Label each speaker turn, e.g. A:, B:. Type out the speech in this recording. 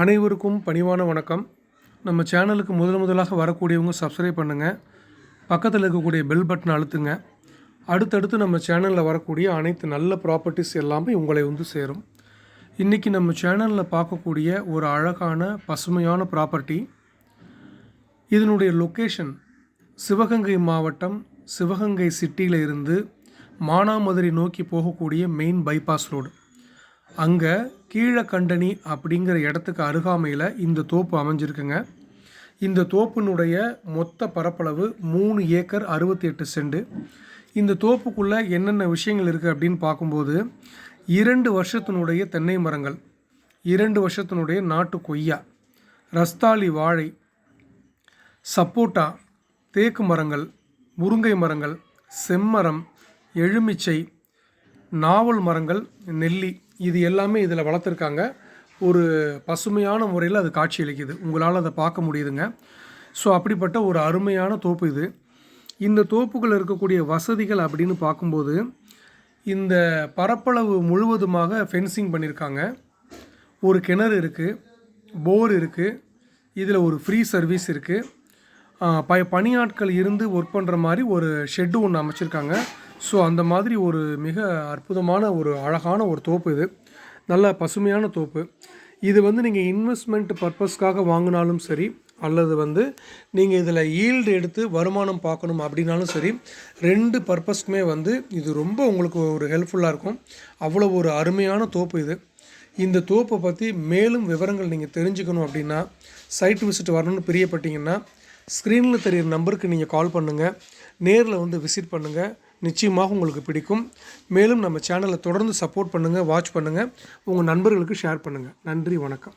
A: அனைவருக்கும் பணிவான வணக்கம். நம்ம சேனலுக்கு முதல் முதலாக வரக்கூடியவங்க சப்ஸ்கிரைப் பண்ணுங்கள் பக்கத்தில் இருக்கக்கூடிய பெல் பட்டனை அழுத்துங்க. அடுத்தடுத்து நம்ம சேனலில் வரக்கூடிய அனைத்து நல்ல ப்ராப்பர்ட்டிஸ் எல்லாமே உங்களை வந்து சேரும். இன்றைக்கி நம்ம சேனலில் பார்க்கக்கூடிய ஒரு அழகான பசுமையான ப்ராப்பர்ட்டி இதனுடைய லொக்கேஷன் சிவகங்கை மாவட்டம் சிவகங்கை சிட்டியில் இருந்து மானாமதுரை நோக்கி போகக்கூடிய மெயின் பைபாஸ் ரோடு அங்கே கீழக்கண்டனி அப்படிங்கிற இடத்துக்கு அருகாமையில் இந்த தோப்பு அமைஞ்சிருக்குங்க. இந்த தோப்பினுடைய மொத்த பரப்பளவு மூணு ஏக்கர் அறுபத்தி எட்டு செண்டு இந்த தோப்புக்குள்ளே என்னென்ன விஷயங்கள் இருக்குது அப்படின்னு பார்க்கும்போது இரண்டு வருஷத்தினுடைய தென்னை மரங்கள் இரண்டு வருஷத்தினுடைய நாட்டு கொய்யா ரஸ்தாளி வாழை சப்போட்டா தேக்கு மரங்கள் முருங்கை மரங்கள் செம்மரம் எலுமிச்சை நாவல் மரங்கள் நெல்லி இது எல்லாமே இதில் வளர்த்துருக்காங்க. ஒரு பசுமையான முறையில் அது காட்சியளிக்குது உங்களால் அதை பார்க்க முடியுதுங்க. ஸோ அப்படிப்பட்ட ஒரு அருமையான தோப்பு இது. இந்த தோப்புகள் இருக்கக்கூடிய வசதிகள் அப்படின்னு பார்க்கும்போது இந்த பரப்பளவு முழுவதுமாக ஃபென்சிங் பண்ணியிருக்காங்க ஒரு கிணறு இருக்குது போர் இருக்குது இதில் ஒரு ஃப்ரீ சர்வீஸ் இருக்குது ப பணியாட்கள் இருந்து ஒர்க் பண்ணுற மாதிரி ஒரு ஷெட்டு ஒன்று அமைச்சிருக்காங்க. ஸோ அந்த மாதிரி ஒரு மிக அற்புதமான ஒரு அழகான ஒரு தோப்பு இது. நல்ல பசுமையான தோப்பு. இது வந்து நீங்கள் இன்வெஸ்ட்மெண்ட் பர்பஸ்க்காக வாங்கினாலும் சரி அல்லது வந்து நீங்கள் இதில் ஈல்டு எடுத்து வருமானம் பார்க்கணும் அப்படின்னாலும் சரி ரெண்டு பர்பஸ்க்குமே வந்து இது ரொம்ப உங்களுக்கு ஒரு ஹெல்ப்ஃபுல்லாக இருக்கும். அவ்வளோ ஒரு அருமையான தோப்பு இது. இந்த தோப்பை பற்றி மேலும் விவரங்கள் நீங்கள் தெரிஞ்சுக்கணும் அப்படின்னா சைட் விசிட் வரணும்னு பிரியப்பட்டீங்கன்னா ஸ்க்ரீனில் தெரியிற நம்பருக்கு நீங்கள் கால் பண்ணுங்கள் நேரில் வந்து விசிட் பண்ணுங்கள் நிச்சயமாக உங்களுக்கு பிடிக்கும். மேலும் நம்ம சேனலை தொடர்ந்து சப்போர்ட் பண்ணுங்கள் வாட்ச் பண்ணுங்கள் உங்கள் நண்பர்களுக்கு ஷேர் பண்ணுங்கள் நன்றி வணக்கம்.